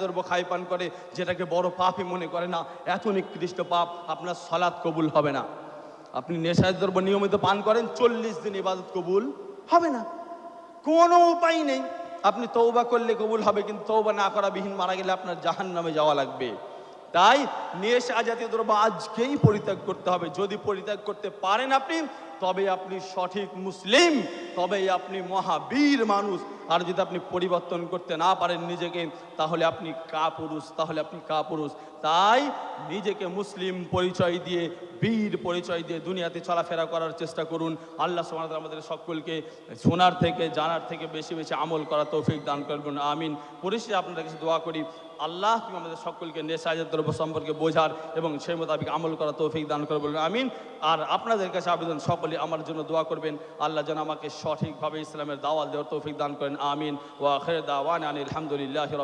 দ্রব্য খাই পান করে, যেটাকে বড় পাপই মনে করে না, এত নিকৃষ্ট পাপ আপনার সলাৎ কবুল হবে না। আপনি দ্রব্য নিয়মিত পান করেন, চল্লিশ দিন ইবাদত কবুল হবে না। কোনো উপায় নেই। আপনি তৌবা করলে কবুল হবে, কিন্তু তৌবা না করা বিহীন মারা গেলে আপনার জাহান নামে যাওয়া লাগবে। তাই নেশা জাতীয় দ্রব্য আজকেই পরিত্যাগ করতে হবে। যদি পরিত্যাগ করতে পারেন আপনি তবে আপনি সঠিক মুসলিম তবেই আপনি মহাবীর মানুষ। আর যদি আপনি পরিবর্তন করতে না পারেন নিজেকে, তাহলে আপনি কাপুরুষ, তাহলে আপনি কাপুরুষ। তাই নিজেকে মুসলিম পরিচয় দিয়ে, বীর পরিচয় দিয়ে দুনিয়াতে চলাফেরা করার চেষ্টা করুন। আল্লাহ সুবহানাহু আমাদের সকলকে শোনার থেকে, জানার থেকে বেশি বেশি আমল করা তৌফিক দান করবেন। আমিন। পরিশেষে আপনাদের কাছে দোয়া করি, আল্লাহ তুমি আমাদের সকলকে নেশাজাত দ্রব্য সম্পর্কে বোঝার এবং সেই মোতাবেক আমল করা তৌফিক দান করবেন। আমিন। আর আপনাদের কাছে আবেদন সকলে আমার জন্য দোয়া করবেন। আল্লাহ যেন আমাকে সঠিকভাবে ইসলামের দাওয়াল দেওয়ার তৌফিক দান করেন। আমিন। ওয়া খের দাওয়ান আনিল হামদুলিল্লাহি